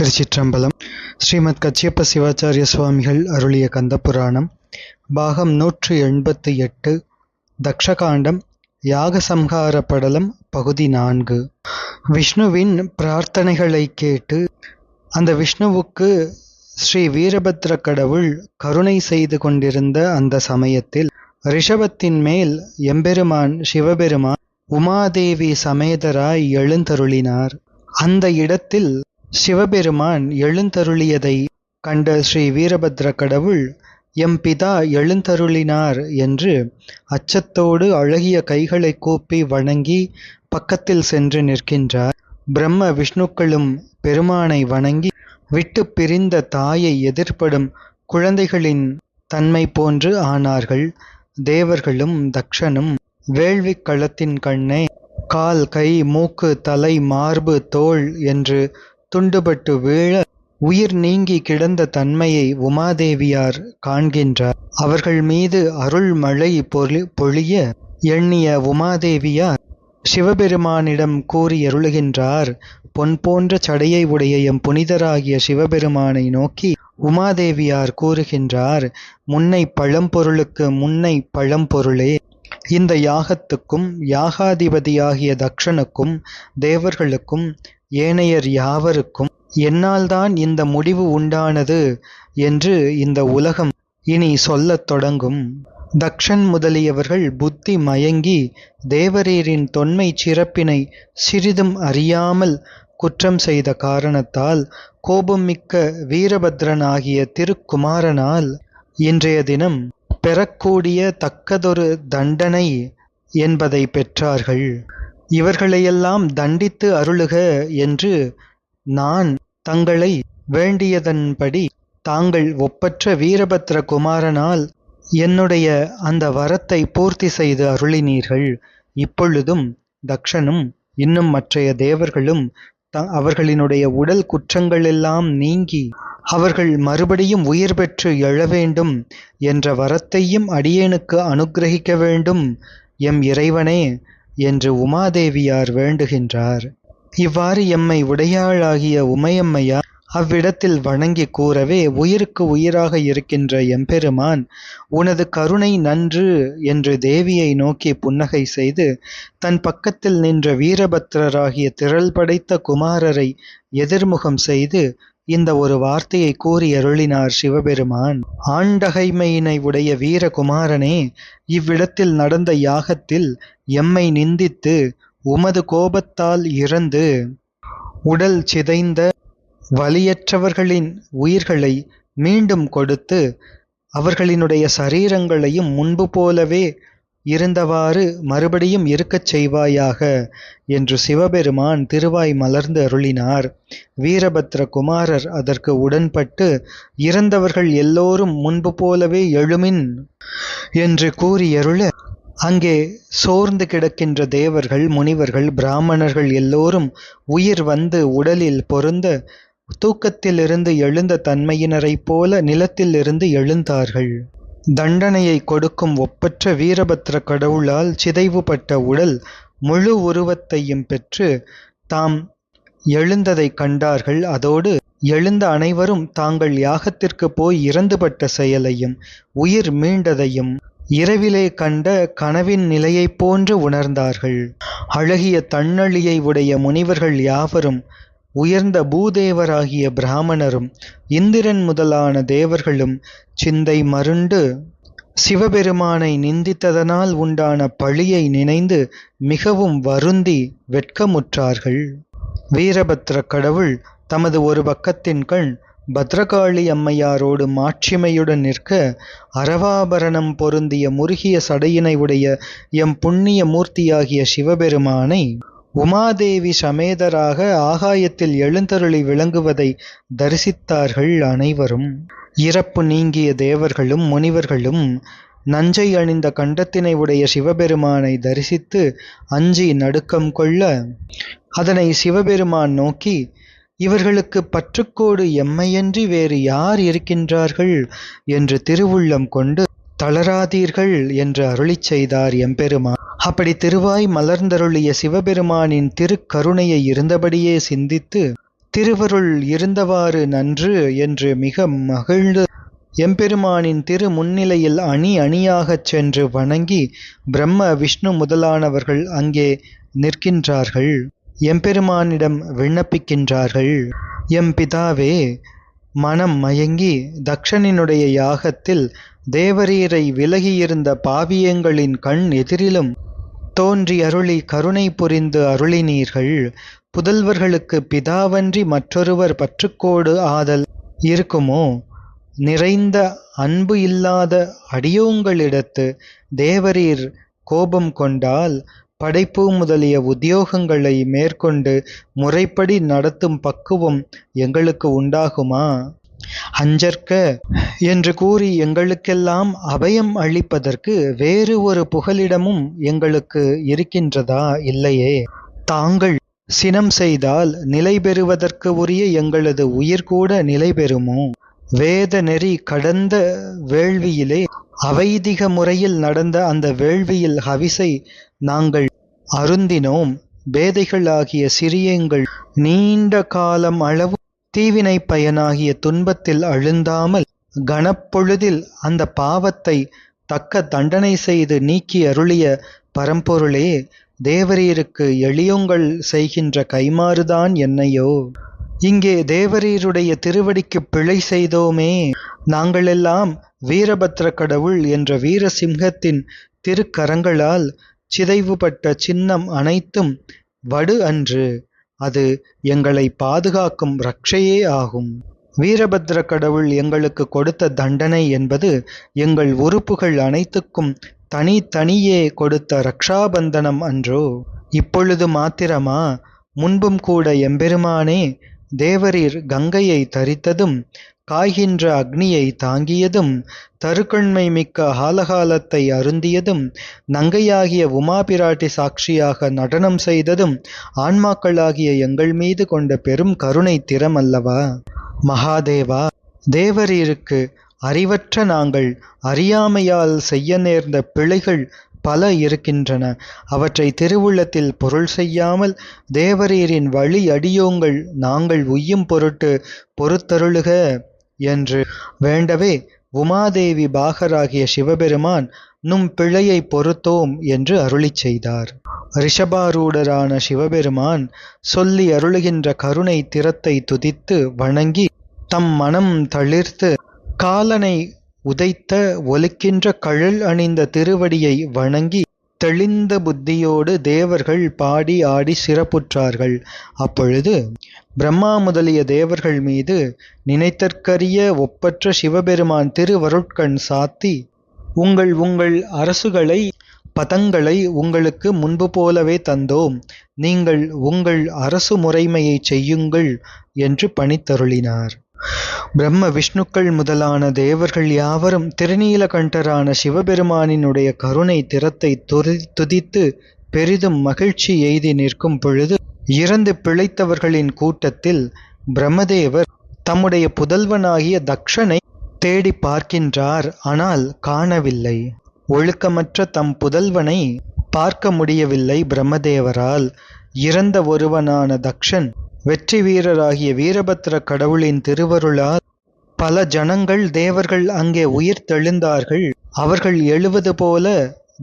திருச்சிற்றம்பலம் ஸ்ரீமத் கச்சியப்ப சிவாச்சாரிய சுவாமிகள் அருளிய கந்தபுராணம் பாகம் நூற்று எண்பத்து எட்டு தக்ஷகாண்டம் யாகசம்ஹார படலம் பகுதி நான்கு. விஷ்ணுவின் பிரார்த்தனைகளை கேட்டு அந்த விஷ்ணுவுக்கு ஸ்ரீ வீரபத்ர கடவுள் கருணை செய்து கொண்டிருந்த அந்த சமயத்தில் ரிஷபத்தின் மேல் எம்பெருமான் சிவபெருமான் உமாதேவி சமேதராய் எழுந்தருளினார். அந்த இடத்தில் சிவபெருமான் எழுந்தருளியதை கண்ட ஸ்ரீ வீரபத்ர கடவுள் எம் பிதா எழுந்தருளினார் என்று அச்சத்தோடு அழகிய கைகளை கூப்பி வணங்கி பக்கத்தில் சென்று நிற்கின்றார். பிரம்ம விஷ்ணுக்களும் பெருமானை வணங்கி விட்டு பிரிந்த தாயை எதிர்ப்படும் குழந்தைகளின் தன்மை போன்று ஆனார்கள். தேவர்களும் தக்ஷனும் வேள்விக் களத்தின் கண்ணே கால் கை மூக்கு தலை மார்பு தோள் என்று துண்டுபட்டு வீழ உயிர் நீங்கி கிடந்த தன்மையை உமாதேவியார் காண்கின்றார். அவர்கள் மீது அருள் மழை பொழி பொழிய எண்ணிய உமாதேவியார் சிவபெருமானிடம் கூறி அருளுகின்றார் பொன் போன்ற சடையை உடைய எம் புனிதராகிய சிவபெருமானை நோக்கி உமாதேவியார் கூறுகின்றார் முன்னை பழம்பொருளுக்கு முன்னை பழம்பொருளே. இந்த யாகத்துக்கும் யாகாதிபதியாகிய தக்ஷனுக்கும் தேவர்களுக்கும் ஏனையர் யாவருக்கும் என்னால்தான் இந்த முடிவு உண்டானது என்று இந்த உலகம் இனி சொல்லத் தொடங்கும். தக்ஷன் முதலியவர்கள் புத்தி மயங்கி தேவரீரின் தொன்மை சிறப்பினை சிறிதும் அறியாமல் குற்றம் செய்த காரணத்தால் கோபம் மிக்க வீரபத்ரனாகிய திருக்குமாரனால் இன்றைய தினம் பெறக்கூடிய தக்கதொரு தண்டனை என்பதை பெற்றார்கள். இவர்களையெல்லாம் தண்டித்து அருளுக என்று நான் தங்களை வேண்டியதன்படி தாங்கள் ஒப்பற்ற வீரபத்ர குமாரனால் என்னுடைய அந்த வரத்தை பூர்த்தி செய்து அருளினீர்கள். இப்பொழுதும் தக்ஷனும் இன்னும் மற்றைய தேவர்களும் த அவர்களினுடைய உடல் குற்றங்களெல்லாம் நீங்கி அவர்கள் மறுபடியும் உயிர் பெற்று எழ வேண்டும் என்ற வரத்தையும் அடியேனுக்கு அனுக்கிரகிக்க வேண்டும். எம் இறைவனே என்று உமாதேவியார் வேண்டுகின்றார். இவ்வாறு எம்மை உடையாளாகிய உமையம்மையார் அவ்விடத்தில் வணங்கி கூறவே உயிருக்கு உயிராக இருக்கின்ற எம்பெருமான் உனது கருணை நன்று என்று தேவியை நோக்கி புன்னகை செய்து தன் பக்கத்தில் நின்ற வீரபத்ரராகிய திரள் படைத்த குமாரரை எதிர்முகம் செய்து இந்த ஒரு வார்த்தையை கூறி அருளினார் சிவபெருமான். ஆண்டகைமையினை உடைய வீரகுமாரனே இவ்விடத்தில் நடந்த யாகத்தில் எம்மை நிந்தித்து உமது கோபத்தால் இறந்து உடல் சிதைந்த வலியற்றவர்களின் உயிர்களை மீண்டும் கொடுத்து அவர்களினுடைய சரீரங்களையும் முன்பு போலவே இருந்தவாறு மறுபடியும் இருக்கச் செய்வாயாக? என்று சிவபெருமான் திருவாய் மலர்ந்து அருளினார். வீரபத்ர குமாரர் அதற்கு உடன்பட்டு இறந்தவர்கள் எல்லோரும் முன்பு போலவே எழுமின் என்று கூறியருள அங்கே சோர்ந்து கிடக்கின்ற தேவர்கள் முனிவர்கள் பிராமணர்கள் எல்லோரும் உயிர் வந்து உடலில் பொருந்த தூக்கத்திலிருந்து எழுந்த தன்மையினரைப் போல நிலத்திலிருந்து எழுந்தார்கள். தண்டனையை கொடுக்கும் ஒப்பற்ற வீரபத்ர கடவுளால் சிதைவுபட்ட உடல் முழு உருவத்தையும் பெற்று தாம் எழுந்ததை கண்டார்கள். அதோடு எழுந்த அனைவரும் தாங்கள் யாகத்திற்கு போய் இறந்துபட்ட செயலையும் உயிர் மீண்டதையும் இரவிலே கண்ட கனவின் நிலையைப் போன்று உணர்ந்தார்கள். அழகிய தன்னழியை உடைய முனிவர்கள் யாவரும் உயர்ந்த பூதேவராகிய பிராமணரும் இந்திரன் முதலான தேவர்களும் சிந்தை மருண்டு சிவபெருமானை நிந்தித்ததனால் உண்டான பழியை நினைந்து மிகவும் வருந்தி வெட்கமுற்றார்கள். வீரபத்ர கடவுள் தமது ஒரு பக்கத்தின் கண் பத்ரகாளி அம்மையாரோடு மாட்சிமையுடன் நிற்க அரவாபரணம் பொருந்திய முருகிய சடையினை உடைய எம் புண்ணிய மூர்த்தியாகிய சிவபெருமானை உமாதேவி சமேதராக ஆகாயத்தில் எழுந்தருளி விளங்குவதை தரிசித்தார்கள் அனைவரும். இறப்பு நீங்கிய தேவர்களும் முனிவர்களும் நஞ்சை அணிந்த கண்டத்தினை உடைய சிவபெருமானை தரிசித்து அஞ்சி நடுக்கம் கொள்ள அதனை சிவபெருமான் நோக்கி இவர்களுக்கு பற்றுக்கோடு எம்மையன்றி வேறு யார் இருக்கின்றார்கள்? என்று திருவுள்ளம் கொண்டு தளராதீர்கள் என்று அருளிச் செய்தார் எம்பெருமான். அப்படி திருவாய் மலர்ந்தருளிய சிவபெருமானின் திருக்கருணையை இருந்தபடியே சிந்தித்து திருவருள் இருந்தவாறு நன்று என்று மிக மகிழ்ந்து எம்பெருமானின் திரு முன்னிலையில் அணி அணியாகச் சென்று வணங்கி பிரம்ம விஷ்ணு முதலானவர்கள் அங்கே நிற்கின்றார்கள். எம்பெருமானிடம் விண்ணப்பிக்கின்றார்கள். எம் பிதாவே மனம் மயங்கி தக்ஷனினுடைய யாகத்தில் தேவரீரை விலகியிருந்த பாவியங்களின் கண் எதிரிலும் தோன்றி அருளி கருணை புரிந்து அருளினீர்கள். புதல்வர்களுக்கு பிதாவன்றி மற்றொருவர் பற்றுக்கோடு ஆதல் இருக்குமோ? நிறைந்த அன்பு இல்லாத அடியோங்களிடத்து தேவரீர் கோபம் கொண்டால் படைப்பு முதலிய உத்தியோகங்களை மேற்கொண்டு முறைப்படி நடத்தும் பக்குவம் எங்களுக்கு உண்டாகுமா? அஞ்சற்க என்று கூறி எங்களுக்கெல்லாம் அபயம் அளிப்பதற்கு வேறு ஒரு புகலிடமும் எங்களுக்கு இருக்கின்றதா இல்லையே? தாங்கள் சினம் செய்தால் நிலை பெறுவதற்கு உரிய எங்களது உயிர் கூட நிலை பெறுமோ? வேத நெறி கடந்த வேள்வியிலே அவைதிக முறையில் நடந்த அந்த வேள்வியில் ஹவிசை நாங்கள் அருந்தினோம். பேதைகளாகிய சிறியங்கள் நீண்ட காலம் அளவு தீவினை பயனாகிய துன்பத்தில் அழுந்தாமல் கனப்பொழுதில் அந்த பாவத்தை தக்க தண்டனை செய்து நீக்கி அருளிய பரம்பொருளே தேவரீருக்கு எளியுங்கள் செய்கின்ற கைமாறுதான் என்னையோ. இங்கே தேவரீருடைய திருவடிக்கு பிழை செய்தோமே. நாங்களெல்லாம் வீரபத்ர கடவுள் என்ற வீரசிம்ஹத்தின் திருக்கரங்களால் சிதைவுபட்ட சின்னம் அனைத்தும் வடு அன்று. அது எங்களை பாதுகாக்கும் ரக்ஷையே ஆகும். வீரபத்ர கடவுள் எங்களுக்கு கொடுத்த தண்டனை என்பது எங்கள் உறுப்புகள் அனைத்துக்கும் தனித்தனியே கொடுத்த ரக்ஷாபந்தனம் அன்றோ. இப்பொழுது மாத்திரமா? முன்பும் கூட எம்பெருமானே தேவரீர் கங்கையை தரித்ததும் காய்கின்ற அக்னியை தாங்கியதும் தருக்கண்மை மிக்க ஹாலகாலத்தை அருந்தியதும் நங்கையாகிய உமாபிராட்டி சாட்சியாக நடனம் செய்ததும் ஆன்மாக்களாகிய எங்கள் மீது கொண்ட பெரும் கருணை திறமல்லவா? மகாதேவா தேவரீருக்கு அறிவற்ற நாங்கள் அறியாமையால் செய்ய நேர்ந்த பிழைகள் பல இருக்கின்றன. அவற்றை திருவுள்ளத்தில் பொருள் செய்யாமல் தேவரீரின் வழி அடியோங்கள் நாங்கள் உய்யும் பொருட்டு பொறுத்தருளுக. என்று. வேண்டவே உமாதேவி பாகராகிய சிவபெருமான் நும் பிழையை பொறுத்தோம் என்று அருளிச் செய்தார். ரிஷபாரூடரான சிவபெருமான் சொல்லி அருளுகின்ற கருணை திறத்தை துதித்து வணங்கி தம் மனம் தளிர்த்து காலனை உதைத்த ஒலிக்கின்ற கழல் அணிந்த திருவடியை வணங்கி தெளிந்த புத்தியோடு தேவர்கள் பாடி ஆடி சிறப்புற்றார்கள். அப்பொழுது பிரம்மா முதலிய தேவர்கள் மீது நினைத்தற்கரிய ஒப்பற்ற சிவபெருமான் திருவருட்கண் சாத்தி உங்கள் உங்கள் அரசுகளை பதங்களை உங்களுக்கு முன்பு போலவே தந்தோம். நீங்கள் உங்கள் அரசு முறைமையை செய்யுங்கள் என்று பணித்தருளினார். பிரம்ம விஷ்ணுக்கள் முதலான தேவர்கள் யாவரும் திருநீலகண்டரான சிவபெருமானினுடைய கருணை திறத்தை துரி துதித்து பெரிதும் மகிழ்ச்சி எய்தி நிற்கும் பொழுது இறந்து பிழைத்தவர்களின் கூட்டத்தில் பிரம்மதேவர் தம்முடைய புதல்வனாகிய தக்ஷனை தேடி பார்க்கின்றார். ஆனால் காணவில்லை. ஒழுக்கமற்ற தம் புதல்வனை பார்க்க முடியவில்லை பிரம்மதேவரால். இறந்த ஒருவனான தக்ஷன் வெற்றி வீரராகிய வீரபத்திர கடவுளின் திருவருளால் பல ஜனங்கள் தேவர்கள் அங்கே உயிர் தெழுந்தார்கள். அவர்கள் எழுவது போல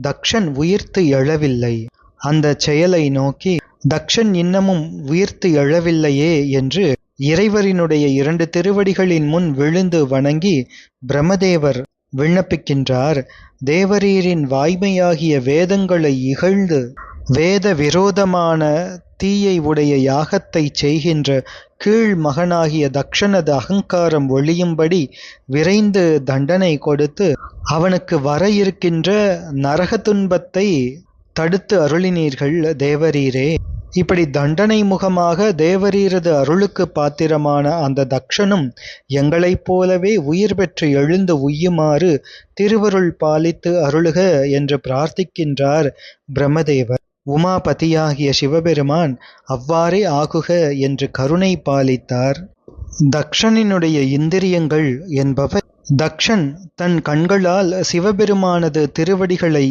தக்ஷன் உயிர்த்து எழவில்லை. அந்த செயலை நோக்கி தக்ஷன் இன்னமும் உயிர்த்து எழவில்லையே என்று இறைவரினுடைய இரண்டு திருவடிகளின் முன் விழுந்து வணங்கி பிரம்மதேவர் விண்ணப்பிக்கின்றார். தேவரீரின் வாய்மையாகிய வேதங்களை இகழ்ந்து வேத விரோதமான தீயை உடைய யாகத்தை செய்கின்ற கீழ் மகனாகிய தக்ஷனது அகங்காரம் ஒழியும்படி விரைந்து தண்டனை கொடுத்து அவனுக்கு வர இருக்கின்ற நரக துன்பத்தை தடுத்து அருளினீர்கள் தேவரீரே. இப்படி தண்டனை முகமாக தேவரீரது அருளுக்கு பாத்திரமான அந்த தக்ஷனும் எங்களைப் போலவே உயிர் பெற்று எழுந்து உய்யுமாறு திருவருள் பாலித்து அருளுக என்று பிரார்த்திக்கின்றார் பிரம்மதேவர். உமாபதியாகிய சிவபெருமான் அவ்வாறே ஆகுக என்று கருணை பாலித்தார். தக்ஷனினுடைய இந்திரியங்கள் என்பவை தக்ஷன் தன் கண்களால் சிவபெருமானது திருவடிகளை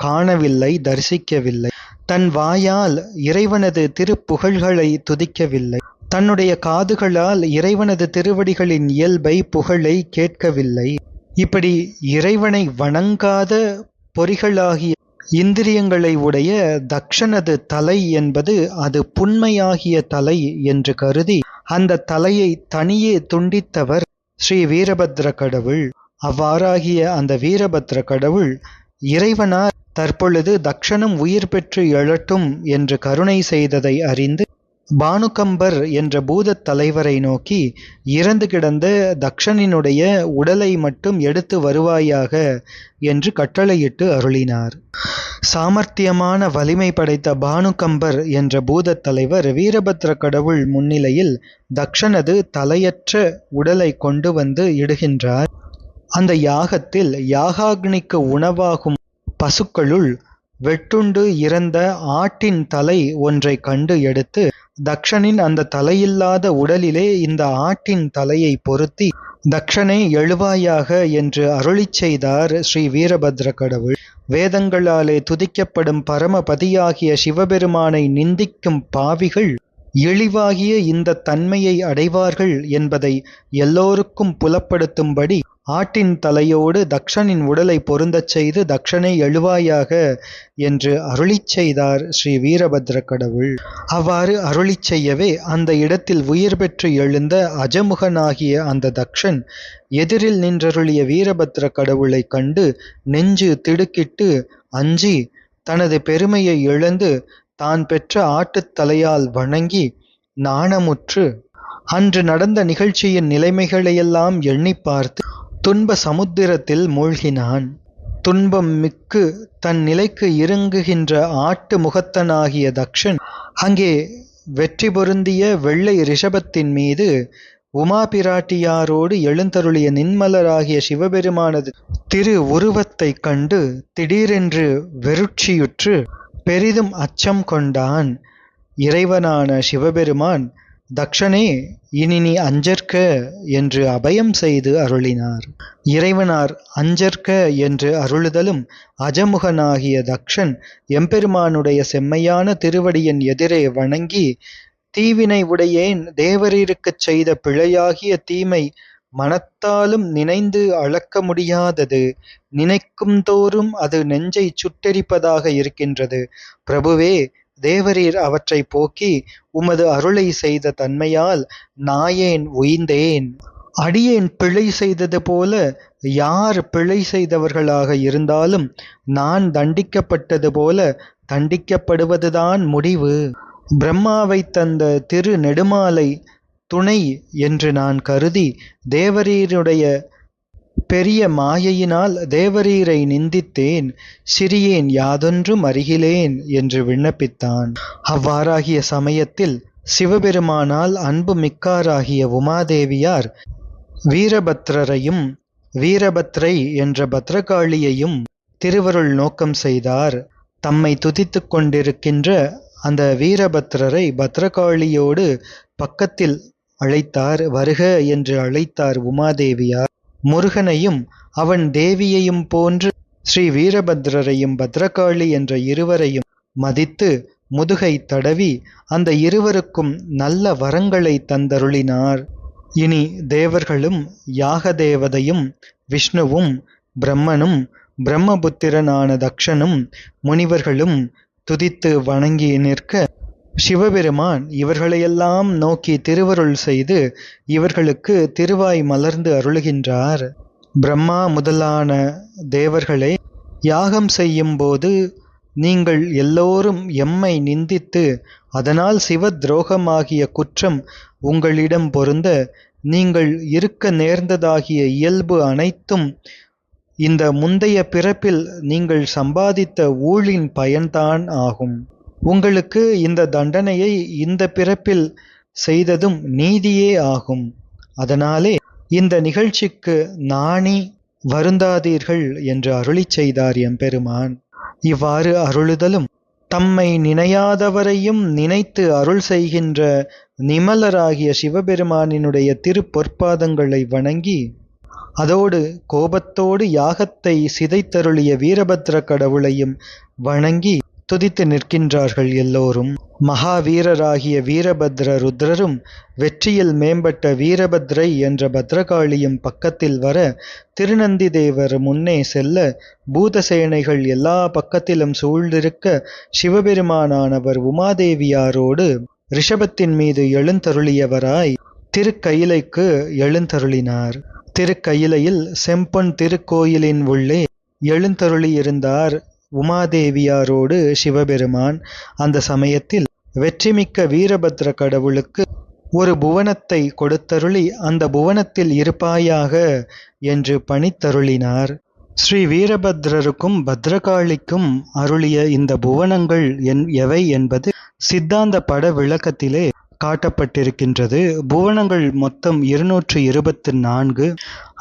காணவில்லை தரிசிக்கவில்லை. தன் வாயால் இறைவனது திருப்புகழ்களை துதிக்கவில்லை. தன்னுடைய காதுகளால் இறைவனது திருவடிகளின் இயல்பை புகழை கேட்கவில்லை. இப்படி இறைவனை வணங்காத பொறிகளாகிய இந்திரியங்களை உடைய தக்ஷனது தலை என்பது அது புண்மையாகிய தலை என்று கருதி அந்த தலையை தனியே துண்டித்தவர் ஸ்ரீ வீரபத்ர கடவுள். அவ்வாறாகிய அந்த வீரபத்ர கடவுள் இறைவனார் தற்பொழுது தக்ஷனும் உயிர் பெற்று எழட்டும் என்று கருணை செய்ததை அறிந்து பானுகம்பர் என்ற பூதத் தலைவரை நோக்கி இறந்து கிடந்த தக்ஷனினுடைய உடலை மட்டும் எடுத்து வருவாயாக என்று கட்டளையிட்டு அருளினார். சாமர்த்தியமான வலிமை படைத்த பானுகம்பர் என்ற பூதத் தலைவர் வீரபத்ர கடவுள் முன்னிலையில் தக்ஷனது தலையற்ற உடலை கொண்டு வந்து இடுகின்றார். அந்த யாகத்தில் யாகாக்னிக்கு உணவாகும் பசுக்களுள் வெட்டுண்டு இறந்த ஆட்டின் தலை ஒன்றை கண்டு எடுத்து தக்ஷனின் அந்த தலையில்லாத உடலிலே இந்த ஆட்டின் தலையை பொருத்தி தக்ஷனே எழுவாயாக என்று அருளிச் செய்தார் ஸ்ரீ வீரபத்ர கடவுள். வேதங்களாலே துதிக்கப்படும் பரமபதியாகிய சிவபெருமானை நிந்திக்கும் பாவிகள் இழிவாகிய இந்த தன்மையை அடைவார்கள் என்பதை எல்லோருக்கும் புலப்படுத்தும்படி ஆட்டின் தலையோடு தக்ஷனின் உடலை பொருந்தச் செய்து தக்ஷனை எழுவாயாக என்று அருளிச் செய்தார் ஸ்ரீ வீரபத்ர கடவுள். அவ்வாறு அருளிச் செய்யவே அந்த இடத்தில் உயிர் பெற்று எழுந்த அஜமுகனாகிய அந்த தக்ஷன் எதிரில் நின்றருளிய வீரபத்ர கடவுளை கண்டு நெஞ்சு திடுக்கிட்டு அஞ்சி தனது பெருமையை இழந்து தான் பெற்ற ஆட்டுத் தலையால் வணங்கி நாணமுற்று அன்று நடந்த நிகழ்ச்சியின் நிலைமைகளையெல்லாம் எண்ணிப் பார்த்து துன்ப சமுத்திரத்தில் மூழ்கினான். துன்பம் மிக்கு தன் நிலைக்கு இறங்குகின்ற ஆட்டு முகத்தனாகிய தக்ஷன் அங்கே வெற்றி பொருந்திய வெள்ளை ரிஷபத்தின் மீது உமா பிராட்டியாரோடு எழுந்தருளிய நின்மலராகிய சிவபெருமானது திரு உருவத்தைக் கண்டு திடீரென்று வெருட்சியுற்று பெரிதும் அச்சம் கொண்டான். இறைவனான சிவபெருமான் தக்ஷனே இனி நீ அஞ்சற்க என்று அபயம் செய்து அருளினார். இறைவனார் அஞ்சற்க என்று அருளுதலும் அஜமுகனாகிய தக்ஷன் எம்பெருமானுடைய செம்மையான திருவடியின் எதிரே வணங்கி தீவினை உடையேன் தேவரீருக்குச் செய்த பிழையாகிய தீமை மனத்தாலும் நினைந்து அளக்க முடியாதது. நினைக்கும் தோறும் அது நெஞ்சை சுட்டெரிப்பதாக இருக்கின்றது. பிரபுவே தேவரீர் அவற்றை போக்கி உமது அருளை செய்த தன்மையால் நாயேன் உய்ந்தேன். அடியேன் பிழை செய்தது போல யார் பிழை செய்தவர்களாக இருந்தாலும் நான் தண்டிக்கப்பட்டது போல தண்டிக்கப்படுவதுதான் முடிவு. பிரம்மாவை தந்த திரு நெடுமாலை துணை என்று நான் கருதி தேவரீருடைய பெரிய மாயையினால் தேவரீரை நிந்தித்தேன் சிறியேன் யாதொன்றும் அறிகிலேன் என்று விண்ணப்பித்தான். அவ்வாறாகிய சமயத்தில் சிவபெருமானால் அன்பு மிக்காராகிய உமாதேவியார் வீரபத்ரரையும் வீரபத்ரை என்ற பத்ரகாளியையும் திருவருள் நோக்கம் செய்தார். தம்மை துதித்து கொண்டிருக்கின்ற அந்த வீரபத்ரரை பத்ரகாளியோடு பக்கத்தில் அழைத்தார். வருக என்று அழைத்தார் உமாதேவியார். முருகனையும் அவன் தேவியையும் போன்று ஸ்ரீ வீரபத்ரரையும் பத்ரகாளி என்ற இருவரையும் மதித்து முதுகை தடவி அந்த இருவருக்கும் நல்ல வரங்களை தந்தருளினார். இனி தேவர்களும் யாக தேவதையும் விஷ்ணுவும் பிரம்மனும் பிரம்மபுத்திரனான தக்ஷனும் முனிவர்களும் துதித்து வணங்கி நிற்க சிவபெருமான் இவர்களையெல்லாம் நோக்கி திருவருள் செய்து இவர்களுக்கு திருவாய் மலர்ந்து அருளுகின்றார். பிரம்மா முதலான தேவர்களை யாகம் செய்யும்போது நீங்கள் எல்லோரும் எம்மை நிந்தித்து அதனால் சிவ துரோகமாகிய குற்றம் உங்களிடம் பொருந்த நீங்கள் இருக்க நேர்ந்ததாகிய இயல்பு அனைத்தும் இந்த முந்தைய பிறப்பில் நீங்கள் சம்பாதித்த ஊழின் பயன்தான் ஆகும். உங்களுக்கு இந்த தண்டனையை இந்த பிறப்பில் செய்ததும் நீதியே ஆகும். அதனாலே இந்த நிகழ்ச்சிக்கு நாணி வருந்தாதீர்கள் என்று அருளிச் செய்தார் எம்பெருமான். இவ்வாறு அருளுதலும் தம்மை நினையாதவரையும் நினைத்து அருள் செய்கின்ற நிமலராகிய சிவபெருமானினுடைய திருப்பொற்பாதங்களை வணங்கி அதோடு கோபத்தோடு யாகத்தை சிதைத்தருளிய வீரபத்ர கடவுளையும் வணங்கி துதித்து நிற்கின்றார்கள் எல்லோரும். மகாவீரராகிய வீரபத்ர ருத்ரரும் வெற்றியில் மேம்பட்ட வீரபத்ரை என்ற பத்ரகாளியும் பக்கத்தில் வர திருநந்தி தேவர் முன்னே செல்ல பூதசேனைகள் எல்லா பக்கத்திலும் சூழ்ந்திருக்க சிவபெருமானானவர் உமாதேவியாரோடு ரிஷபத்தின் மீது எழுந்தருளியவராய் திருக்கயிலைக்கு எழுந்தருளினார். திருக்கயிலையில் செம்பொன் திருக்கோயிலின் உள்ளே எழுந்தருளியிருந்தார் உமாதேவியாரோடு சிவபெருமான் அந்த சமயத்தில் வெற்றிமிக்க வீரபத்ர கடவுளுக்கு ஒரு புவனத்தை கொடுத்தருளி அந்த புவனத்தில் இருப்பாயாக என்று பணித்தருளினார். ஸ்ரீ வீரபத்ரருக்கும் பத்ரகாளிக்கும் அருளிய இந்த புவனங்கள் என் எவை என்பது சித்தாந்த பட விளக்கத்திலே காட்டப்பட்டிருக்கின்றது. புவனங்கள் மொத்தம் இருநூற்று இருபத்து நான்கு.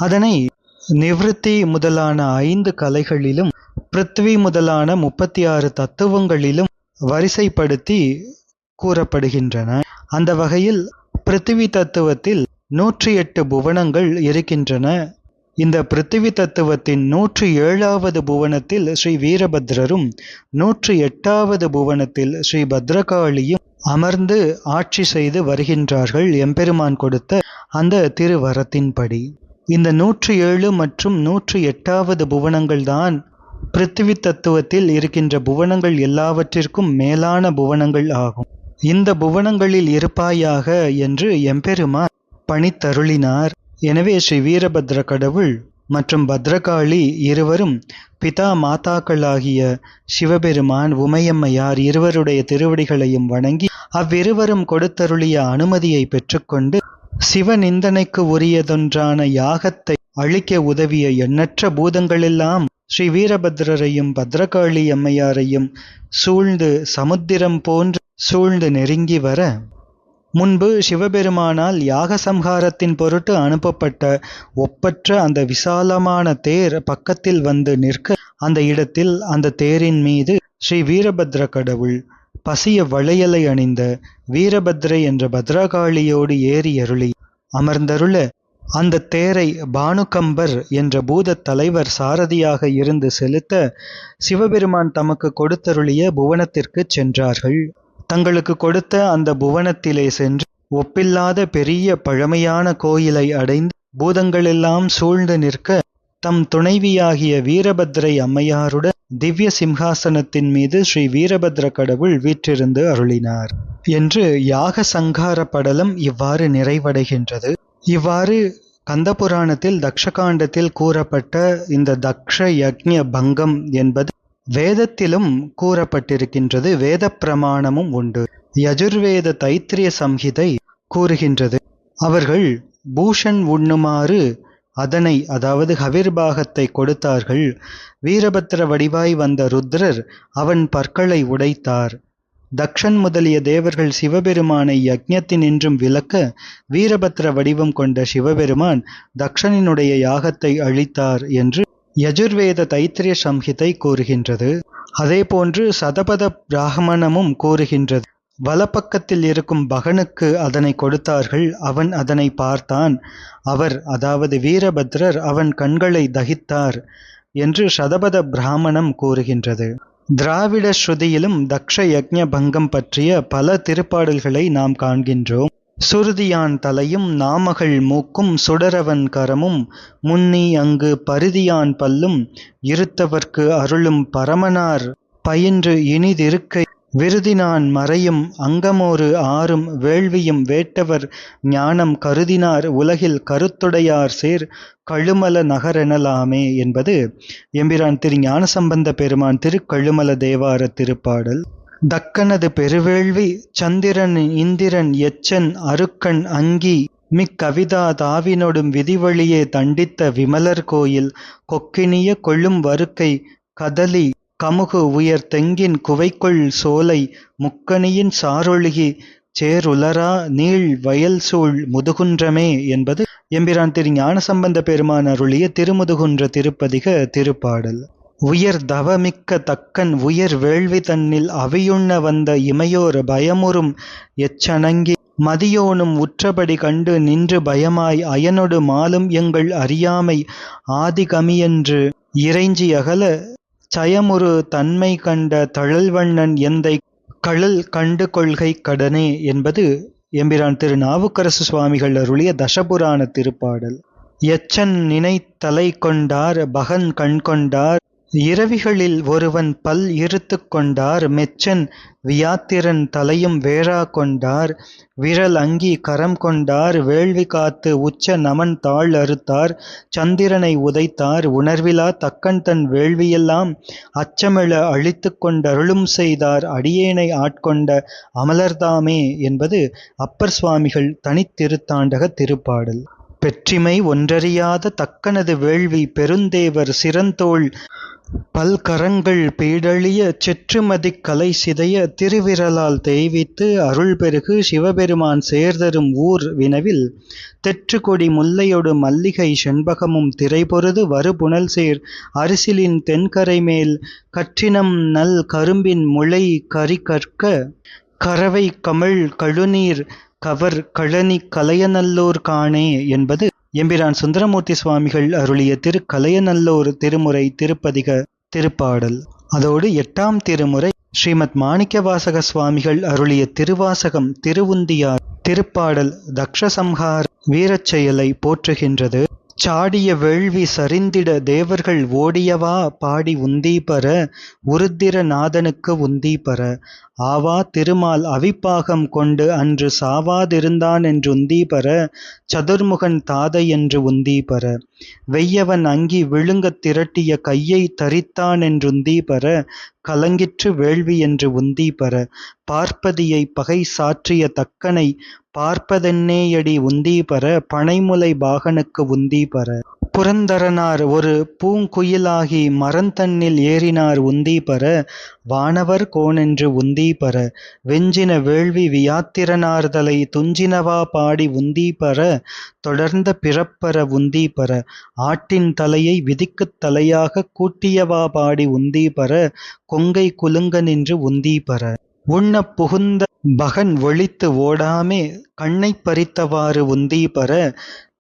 அதனை நிவிருத்தி முதலான ஐந்து கலைகளிலும் பிருத்வி முதலான முப்பத்தி ஆறு தத்துவங்களிலும் வரிசைப்படுத்தி கூறப்படுகின்றன. அந்த வகையில் பிருத்திவி தத்துவத்தில் நூற்றி எட்டு புவனங்கள் இருக்கின்றன. இந்த பிருத்திவி தத்துவத்தின் நூற்றி ஏழாவது புவனத்தில் ஸ்ரீ வீரபத்ரரும் நூற்றி எட்டாவது புவனத்தில் ஸ்ரீ பத்ரகாளியும் அமர்ந்து ஆட்சி செய்து வருகின்றார்கள் எம்பெருமான் கொடுத்த அந்த திருவரத்தின்படி. இந்த நூற்றி ஏழு மற்றும் நூற்றி எட்டாவது புவனங்கள்தான் பிருத்திவி தத்துவத்தில் இருக்கின்ற புவனங்கள் எல்லாவற்றிற்கும் மேலான புவனங்கள் ஆகும். இந்த புவனங்களில் இருப்பாயாக என்று எம்பெருமான் பணித்தருளினார். எனவே ஸ்ரீ வீரபத்ர கடவுள் மற்றும் பத்ரகாளி இருவரும் பிதா மாதாக்களாகிய சிவபெருமான் உமையம்மையார் இருவருடைய திருவடிகளையும் வணங்கி அவ்விருவரும் கொடுத்தருளிய அனுமதியை பெற்றுக்கொண்டு சிவநிந்தனைக்கு உரியதொன்றான யாகத்தை அழிக்க உதவிய எண்ணற்ற பூதங்களெல்லாம் ஸ்ரீ வீரபத்ரரையும் பத்ரகாளி அம்மையாரையும் சூழ்ந்து சமுத்திரம் போன்று சூழ்ந்து நெருங்கி வர முன்பு சிவபெருமானால் யாக சம்ஹாரத்தின் பொருட்டு அனுப்பப்பட்ட ஒப்பற்ற அந்த விசாலமான தேர் பக்கத்தில் வந்து நிற்க அந்த இடத்தில் அந்த தேரின் மீது ஸ்ரீ வீரபத்ர கடவுள் பசிய வளையலை அணிந்த வீரபத்ரை என்ற பத்ரகாளியோடு ஏறி அருளி அமர்ந்தருள அந்த தேரை பானுகம்பர் என்ற பூத தலைவர் சாரதியாக இருந்து செலுத்த சிவபெருமான் தமக்கு கொடுத்தருளிய புவனத்திற்கு சென்றார்கள். தங்களுக்கு கொடுத்த அந்த புவனத்திலே சென்று ஒப்பில்லாத பெரிய பழமையான கோயிலை அடைந்து பூதங்களெல்லாம் சூழ்ந்து நிற்க தம் துணைவியாகிய வீரபத்ரை அம்மையாருடன் திவ்ய சிம்ஹாசனத்தின் மீது ஸ்ரீ வீரபத்ர கடவுள் வீற்றிருந்து அருளினார். என்று யாக சங்கார படலம் இவ்வாறு நிறைவடைகின்றது. இவ்வாறு கந்தபுராணத்தில் தக்ஷகாண்டத்தில் கூறப்பட்ட இந்த தக்ஷ யக்ஞ பங்கம் என்பது வேதத்திலும் கூறப்பட்டிருக்கின்றது. வேத பிரமாணமும் உண்டு. யஜுர்வேத தைத்திரிய சம்ஹிதை கூறுகின்றது. அவர்கள் பூஷன் உண்ணுமாறு அதனை அதாவது ஹவிர்பாகத்தை கொடுத்தார்கள். வீரபத்திர வடிவாய் வந்த ருத்ரர் அவன் பற்களை உடைத்தார். தக்ஷன் முதலிய தேவர்கள் சிவபெருமானை யக்ஞத்தினின்றும் விலக்க வீரபத்ர வடிவம் கொண்ட சிவபெருமான் தக்ஷனினுடைய யாகத்தை அழித்தார் என்று யஜுர்வேத தைத்திரிய சம்ஹிதை கூறுகின்றது. அதேபோன்று சதபத பிராமணமும் கூறுகின்றது. வலப்பக்கத்தில் இருக்கும் பகனுக்கு அதனை கொடுத்தார்கள். அவன் அதனை பார்த்தான். அவர் அதாவது வீரபத்ரர் அவன் கண்களை தகித்தார் என்று சதபத பிராமணம் கூறுகின்றது. திராவிட ஸ்ருதியிலும் தக்ஷ யக்ஞ பங்கம் பற்றிய பல திருப்பாடல்களை நாம் காண்கின்றோம். சுருதியான் தலையும் நாமகள் மூக்கும் சுடரவன் கரமும் முன்னி அங்கு பருதியான் பல்லும் இருத்தவர்க்கு அருளும் பரமனார் பயின்று இனிதிருக்கை விருதினான் மறையும் அங்கமோரு ஆறும் வேள்வியும் வேட்டவர் ஞானம் கருதினார் உலகில் கருத்துடையார் சேர் கழுமல நகரெனலாமே என்பது எம்பிரான் திரு ஞானசம்பந்த பெருமான் திருக்கழுமல தேவார திருப்பாடல். தக்கனது பெருவேள்வி சந்திரன் இந்திரன் எச்சன் அருக்கன் அங்கி மிக்கவிதா தாவினொடும் விதிவழியே தண்டித்த விமலர் கோயில் கொக்கினிய கொள்ளும் வருக்கை கதலி கமுகு உயர் தெங்கின் குவைக்குள் சோலை முக்கணியின் சாரொழுகி சேருலரா நீள் வயல் சூழ் முதுகுன்றமே என்பது எம்பிரான் திரு ஞானசம்பந்த பெருமான் அருளிய திருமுதுகுன்ற திருப்பதிக திருப்பாடல். உயர் தவமிக்க தக்கன் உயர் வேள்வி தன்னில் அவையுண்ண வந்த இமையோர் பயமுறும் எச்சணங்கி மதியோனும் உற்றபடி கண்டு நின்று பயமாய் அயனொடு மாலும் எங்கள் அறியாமை ஆதிகமியன்று இறைஞ்சி அகல சயமுறு தன்மை கண்ட தழல்வண்ணன் எந்தை கழல் கண்டு கொள்கை கடனே என்பது எம்பிரான் திரு நாவுக்கரசு சுவாமிகள் அருளிய தசபுராண திருப்பாடல். எச்சன் நினை தலை கொண்டார் பகன் கண் கொண்டார் இரவிகளில் ஒருவன் பல் இருத்துக் கொண்டார் மெச்சன் வியாத்திரன் தலையும் வேறா கொண்டார் விரல் அங்கி கரம் கொண்டார் வேள்வி காத்து உச்ச நமன் தாழ் அறுத்தார் சந்திரனை உதைத்தார் உணர்விலா தக்கன் தன் வேள்வியெல்லாம் அச்சமிழ அழித்து கொண்டருளும் செய்தார் அடியேனை ஆட்கொண்ட அமலர்தாமே என்பது அப்பர் சுவாமிகள் தனித்திருத்தாண்டக திருப்பாடல். பெற்றிமை ஒன்றறியாத தக்கனது வேள்வி பெருந்தேவர் சிறந்தோள் பல்கரங்கள் பீடழிய செற்றுமதிக் கலை சிதைய திருவிரலால் தேய்வித்து அருள் பெருகு சிவபெருமான் சேர்தரும் ஊர் வினவில் தெற்றுக்கொடி முல்லையொடு மல்லிகை செண்பகமும் திரைபொருது வறுபுணல் சேர் அரிசிலின் தென்கரை மேல் கற்றினம் நல் கரும்பின் முளை கரிகற்க கறவை கமிழ் கழுநீர் கவர் கழனி கலையநல்லோர் காணே என்பது எம்பிரான் சுந்தரமூர்த்தி சுவாமிகள் அருளிய திரு கலையநல்லோர் திருமுறை திருப்பதிக திருப்பாடல். அதோடு எட்டாம் திருமுறை ஸ்ரீமத் மாணிக்கவாசக சுவாமிகள் அருளிய திருவாசகம் திருவுந்தியார் திருப்பாடல் தக்ஷசம்ஹார வீரச்செயலை போற்றுகின்றது. சாடிய வேள்வி சரிந்திட தேவர்கள் ஓடியவா? பாடி உந்தீபர உருத்திர நாதனுக்கு உந்தீபர. ஆவா திருமால் அவிப்பாகம் கொண்டு அன்று சாவாதிருந்தான் என்று உந்தீபர சதுர்முகன் தாதை என்று உந்தீபர. வெய்யவன் அங்கி விழுங்கத் திரட்டிய கையை தரித்தான் என்றுந்தீபர கலங்கிற்று வேள்வி என்று உந்தீபர பார்ப்பதியை பகை சாற்றிய தக்கனை பார்ப்பதென்னேயடி உந்தீபர பனைமுலை பாகனுக்கு உந்தீபர புரந்தரனார் ஒரு பூங்குயிலாகி மரந்தன்னில் ஏறினார் உந்தீபர வானவர் கோணென்று உந்தீபர வெஞ்சின வேள்வி வியாத்திரனார்தலை துஞ்சினவா பாடி உந்தீபர தொடர்ந்த பிறப்பர உந்தீபர ஆட்டின் தலையை விதிக்குத் தலையாக கூட்டியவா பாடி உந்தீபர கொங்கை குலுங்க நின்று உந்தீபர. உண்ணப் புகுந்த பகன் ஒழித்து ஓடாமே கண்ணைப் பறித்தவாறு உந்தீபர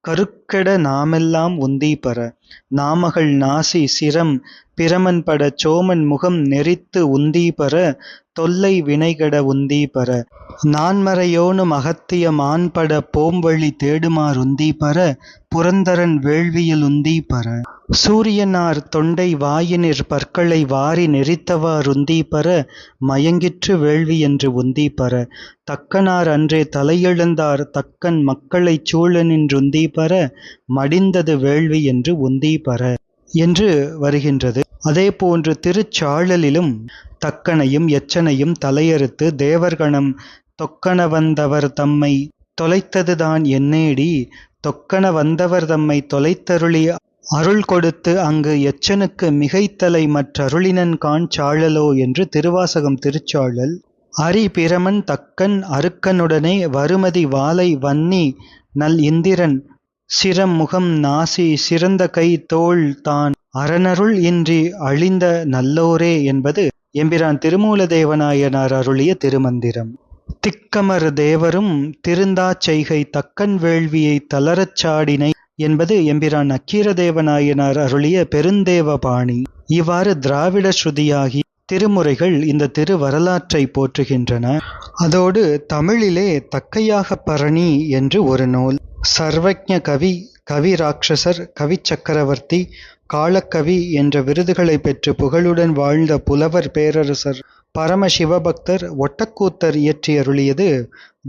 கருக்கெட நாமெல்லாம் உந்தீபர நாமகள் நாசி சிரம் பிரமன்பட சோமன் முகம் நெரித்து உந்தீபர தொல்லை வினைகட உந்தீபர நான்மறையோனும் அகத்திய மான்பட போம்வழி தேடுமார் உந்தீபர புரந்தரன் வேள்வியில் உந்தீபர சூரியனார் தொண்டை வாயினிற் பற்களை வாரி நெறித்தவார் உந்தீபர மயங்கிற்று வேள்வி என்று உந்தீபர தக்கனார் அன்றே தலையெழுந்தார் தக்கன் மக்களைச் சூழ நின்றுந்தீபர மடிந்தது வேள்வி என்று உந்தீபர என்று வருகின்றது. அதேபோன்று திருச்சாழலிலும் தக்கனையும் எச்சனையும் தலையறுத்து தேவர்கணம் தொக்கன வந்தவர் தம்மை தொலைத்ததுதான் என்னேடி? தொக்கன வந்தவர் தம்மை தொலைத்தருளி அருள் கொடுத்து அங்கு எச்சனுக்கு மிகைத்தலை மற்றருளினன் காண் சாழலோ என்று திருவாசகம் திருச்சாழல். அரி பிரமன் தக்கன் அருக்கனுடனே வருமதி வாலை வன்னி நல் இந்திரன் சிரம் முகம் நாசி சிறந்த கை தோள் தான். அறனருள் இன்றி அழிந்த நல்லோரே என்பது எம்பிரான் திருமூலதேவநாயனார் அருளிய திருமந்திரம். திக்கமர் தேவரும் திருந்தாச் செய்கை தக்கன் வேள்வியை தளரச் சாடினை என்பது எம்பிரான் நக்கீரதேவநாயனார் அருளிய பெருந்தேவ பாணி இவ்வாறு திராவிட ஸ்ருதியாகி திருமுறைகள் இந்த திரு வரலாற்றை போற்றுகின்றன. அதோடு தமிழிலே தக்கையாக பரணி என்று ஒரு நூல். சர்வஜ கவி கவி ராட்சசர் கவி சக்கரவர்த்தி காலக்கவி என்ற விருதுகளை பெற்று புகழுடன் வாழ்ந்த புலவர் பேரரசர் பரம சிவபக்தர் ஒட்டக்கூத்தர் இயற்றியருளியது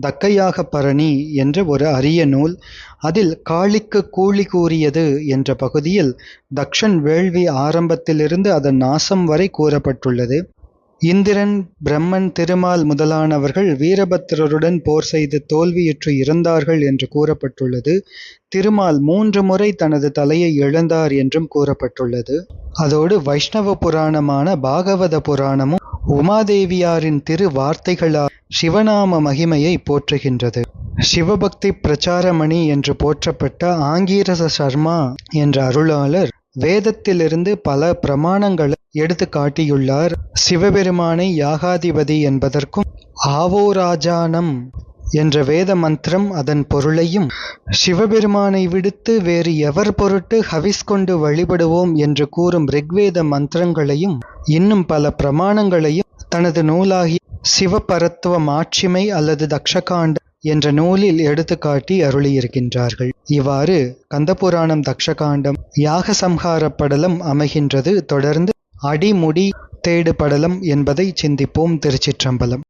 தக்கையாக பரணி என்ற ஒரு அரிய நூல். அதில் காளிக்கு கூலி கூறியது என்ற பகுதியில் தக்ஷன் வேள்வி ஆரம்பத்திலிருந்து அதன் நாசம் வரை கூறப்பட்டுள்ளது. இந்திரன் பிரம்மன் திருமால் முதலானவர்கள் வீரபத்திரருடன் போர் செய்து தோல்வியுற்று இறந்தார்கள் என்று கூறப்பட்டுள்ளது. திருமால் மூன்று முறை தனது தலையை இழந்தார் என்றும் கூறப்பட்டுள்ளது. அதோடு வைஷ்ணவ புராணமான பாகவத புராணமும் உமாதேவியாரின் திரு வார்த்தைகளால் சிவநாம மகிமையை போற்றுகின்றது. சிவபக்தி பிரச்சாரமணி என்று போற்றப்பட்ட ஆங்கீரச சர்மா என்ற அருளாளர் வேதத்திலிருந்து பல பிரமாணங்களை எடுத்து காட்டியுள்ளார். சிவபெருமானை யாகாதிபதி என்பதற்கும் ஆவோராஜானம் என்ற வேத மந்திரம் அதன் பொருளையும் சிவபெருமானை விடுத்து வேறு எவர் பொருட்டு ஹவிஸ் கொண்டு வழிபடுவோம் என்று கூறும் ரிக்வேத மந்திரங்களையும் இன்னும் பல பிரமாணங்களையும் தனது நூலாகிய சிவபரத்துவ மாட்சிமை அல்லது தக்ஷகாண்ட என்ற நூலில் எடுத்துக்காட்டி அருளியிருக்கின்றார்கள். இவ்வாறு கந்தபுராணம் தக்ஷகாண்டம் யாக சம்ஹார படலம் அமைகின்றது. தொடர்ந்து அடிமுடி தேடு படலம் என்பதை சிந்திப்போம் திருச்சிற்றம்பலம்.